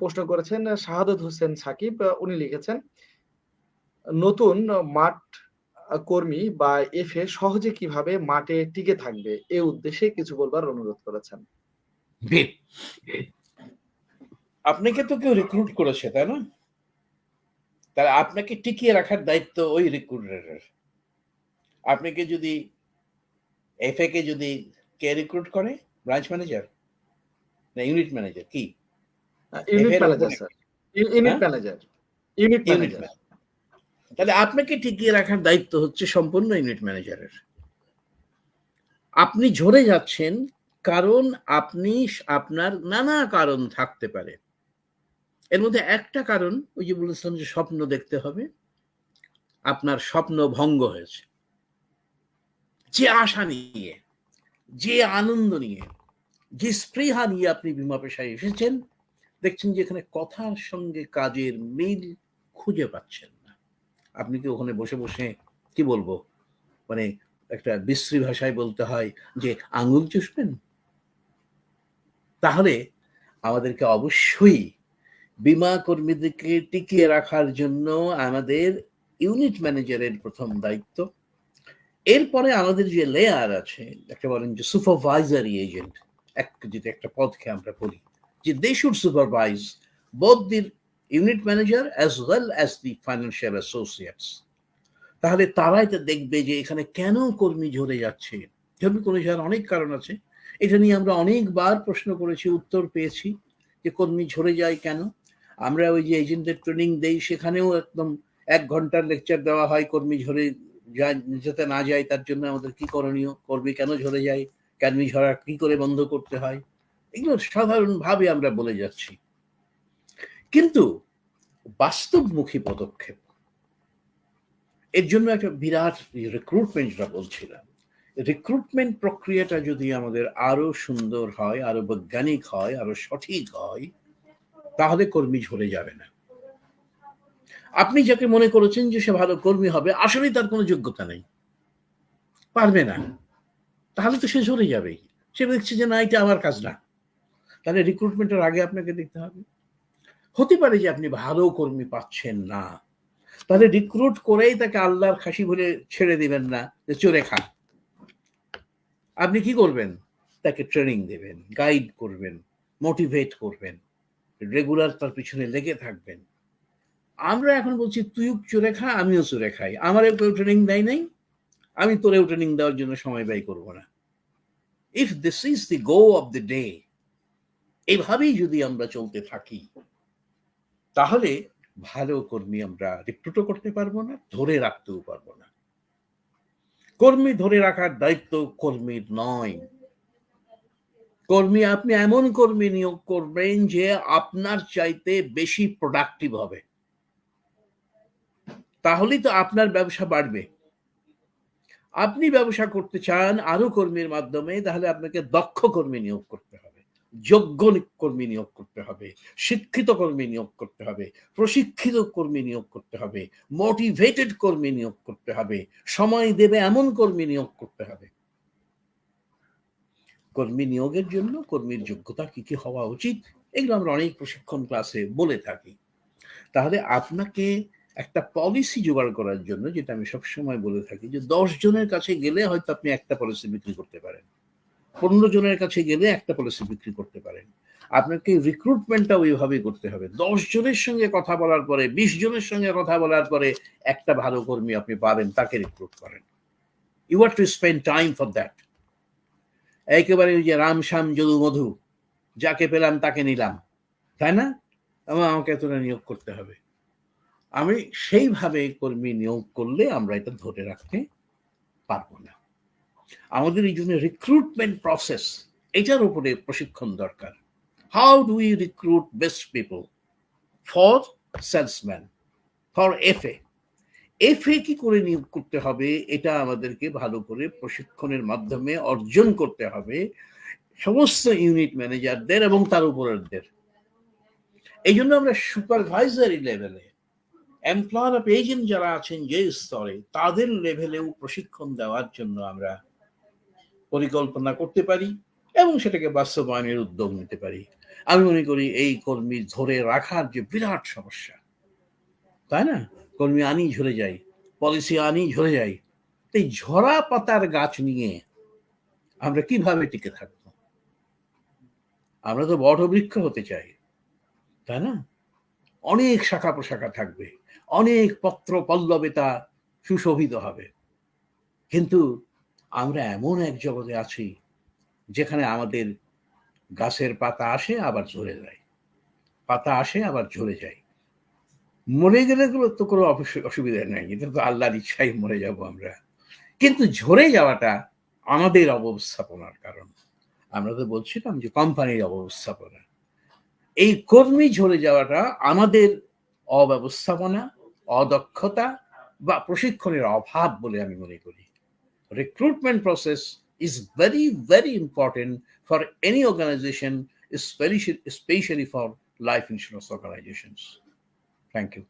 প্রশ্ন করেছেন শাহাদত হোসেন সাকিব। উনি লিখেছেন, নতুন মাঠ কর্মী বা এফএ সহজে কীভাবে মাঠে টিকে থাকবে? এ উদ্দেশ্যে কিছু বলবার অনুরোধ করেছেন। আপনাকে তো কেউ রিক্রুট করেছে, তাই না? তাহলে আপনাকে টিকিয়ে রাখার দায়িত্ব ওই রিক্রুটারের আপনাকে যদি এফএ কে যদি কে রিক্রুট করে? ব্রাঞ্চ ম্যানেজার না ইউনিট ম্যানেজার কি? Unit manager sir unit manager unit manager তাহলে আপনাকে টিকিয়ে রাখার দায়িত্ব হচ্ছে সম্পূর্ণ ইউনিট ম্যানেজারের আপনি ঝরে যাচ্ছেন কারণ আপনি আপনার নানা কারণ থাকতে পারে। এর মধ্যে একটা কারণ ওই যে বলেছিলাম যে স্বপ্ন দেখতে হবে আপনার স্বপ্ন ভঙ্গ হয়েছে। যে আশা নিয়ে যে আনন্দ নিয়ে যে স্পৃহা নিয়ে আপনি বিমা পেশায় এসেছেন দেখছেন যে এখানে কথার সঙ্গে কাজের মিল খুঁজে পাচ্ছেন না। আপনি কি ওখানে বসে বসে, কি বলব? মানে একটা বিশ্রী ভাষায় বলতে হয় যে, আঙুল চুষবেন? তাহলে আমাদেরকে অবশ্যই বিমা কর্মীদেরকে টিকিয়ে রাখার জন্য আমাদের ইউনিট ম্যানেজারের প্রথম দায়িত্ব। এরপরে আমাদের যে লেয়ার আছে, একটা বলেন যে সুপারভাইজারি এজেন্ট এক যেটা একটা পদকে আমরা বলি। যে they should supervise both the unit manager as well as the financial associates তাহলে তারাই তো দেখবে যে এখানে কেন কর্মী ঝরে যাচ্ছে? কর্মী কোনো যাওয়ার অনেক কারণ আছে। এটা নিয়ে আমরা অনেকবার প্রশ্ন করেছি, উত্তর পেয়েছি যে কর্মী ঝরে যায় কেন? আমরা ওই যে এজেন্টদের ট্রেনিং দেই, সেখানেও একদম এক ঘণ্টার লেকচার দেওয়া হয় কর্মী ঝরে যায়, যেতে না যায়, তার জন্য আমাদের কি করণীয়? কর্মী কেন ঝরে যায়? কর্মী ঝরা কি করে বন্ধ করতে হয়? এগুলো সাধারণভাবে আমরা বলে যাচ্ছি। কিন্তু বাস্তবমুখী পদক্ষেপ, এর জন্য একটা বিরাট রিক্রুটমেন্ট যেটা বলছিলাম। রিক্রুটমেন্ট প্রক্রিয়াটা যদি আমাদের আরও সুন্দর হয়, আরও বৈজ্ঞানিক হয়, আরও সঠিক হয়, তাহলে কর্মী ঝরে যাবে না। আপনি যাকে মনে করেছেন যে সে ভালো কর্মী হবে আসলে তার কোনো যোগ্যতা নেই। পারবে না। তাহলে তো সে ঝরে যাবেই। সে দেখছে যে না, এটা আমার কাজ না। তাহলে রিক্রুটমেন্টের আগে আপনাকে দেখতে হবে। হতে পারে যে আপনি ভালো কর্মী পাচ্ছেন না। তাহলে রিক্রুট করেই তাকে আল্লাহর খাসি বলে ছেড়ে দিবেন না, যে চোরে আপনি কি করবেন? তাকে ট্রেনিং দেবেন গাইড করবেন মোটিভেট করবেন রেগুলার তার পিছনে লেগে থাকবেন। আমরা এখন বলছি তুই চোরে খা, আমিও চোরে খাই। আমার কেউ ট্রেনিং দেয় নাই, আমি তোরেও ট্রেনিং দেওয়ার জন্য সময় ব্যয় করব না। If this is the go of the day এভাবেই যদি আমরা চলতে থাকি, তাহলে ভালো কর্মী আমরা রিক্রুটও করতে পারব না, ধরে রাখতেও পারব না। কর্মী ধরে রাখার দায়িত্ব কর্মীর নয়। কর্মী আপনি এমন কর্মী নিয়োগ করবেন যে আপনার চাইতে বেশি প্রোডাক্টিভ হবে। তাহলেই তো আপনার ব্যবসা বাড়বে। আপনি ব্যবসা করতে চান আরও কর্মীর মাধ্যমে, তাহলে আপনাকে দক্ষ কর্মী নিয়োগ করতে হবে। যোগ্য কর্মী নিয়োগ করতে হবে, শিক্ষিত কর্মী নিয়োগ করতে হবে, প্রশিক্ষিত কর্মী নিয়োগ করতে হবে মোটিভেটেড কর্মী নিয়োগ করতে হবে, সময় দেবে এমন কর্মী নিয়োগ করতে হবে। কর্মী নিয়োগের জন্য কর্মীর যোগ্যতা কি কি হওয়া উচিত, এগুলো আমরা অনেক প্রশিক্ষণ ক্লাসে বলে থাকি। তাহলে আপনাকে একটা পলিসি জোগাড় করার জন্য, যেটা আমি সবসময় বলে থাকি, যে দশ জনের কাছে গেলে হয়তো আপনি একটা পলিসি বিক্রি করতে পারেন। পনেরো জনের কাছে গেলে একটা পলিসি বিক্রি করতে পারেন। আপনাকে রিক্রুটমেন্টটা ওইভাবে করতে হবে। দশ জনের সঙ্গে কথা বলার পরে, বিশ জনের সঙ্গে কথা বলার পরে একটা ভালো কর্মী আপনি পাবেন, তাকে রিক্রুট করেন। You are to spend time for that একেবারে ওই যে রাম শ্যাম যদু মধু, যাকে পেলাম তাকে নিলাম। তাই না? এবং আমাকে এতটা নিয়োগ করতে হবে। আমি সেইভাবে কর্মী নিয়োগ করলে আমরা এটা ধরে রাখতে পারব না। আমাদের এই জন্য রিক্রুটমেন্ট প্রসেস এটার উপরে প্রশিক্ষণ দরকার। How do you recruit best people for salesman for F A F A কি করে নিয়োগ করতে হবে? এটা আমাদেরকে ভালো করে প্রশিক্ষণের মাধ্যমে অর্জন করতে হবে সমস্ত ইউনিট ম্যানেজারদের এবং তার উপরেরদের। এই জন্য আমরা সুপারভাইজারি লেভেলে এমপ্লয়ার অফ এজেন্ট যারা আছেন যে স্তরে, তাদের লেভেলেও প্রশিক্ষণ দেওয়ার জন্য আমরা পরিকল্পনা করতে পারি এবং সেটাকে বাস্তবায়নের উদ্যোগ নিতে পারি। আমি মনে করি এই কর্মী ধরে রাখার যে বিরাট সমস্যা, তাই না? কর্মী আনি ঝরে যায়, পলিসি আনি ঝরে যায়। এই ঝরা পাতার গাছ নিয়ে আমরা কীভাবে টিকে থাকব? আমরা তো বড় বৃক্ষ হতে চাই, তাই না? অনেক শাখা প্রশাখা থাকবে, অনেক পত্র পল্লবে তা সুশোভিত হবে। কিন্তু আমরা এমন এক জগতে আছি যেখানে আমাদের গাছের পাতা আসে, আবার ঝরে যায়। পাতা আসে, আবার ঝরে যায়। মরে গেলে তো কোনো অসুবিধা নেই, এটা তো আল্লাহর ইচ্ছাই মরে যাব আমরা। কিন্তু ঝরে যাওয়াটা আমাদের অবস্থাপনার কারণ। আমরা তো বলছিলাম যে কোম্পানির অবস্থাপনা। এই কর্মী ঝরে যাওয়াটা আমাদের অব্যবস্থাপনা, অদক্ষতা বা প্রশিক্ষণের অভাব বলে আমি মনে করি। Recruitment process is very very important for any organization especially especially for life insurance organizations. Thank you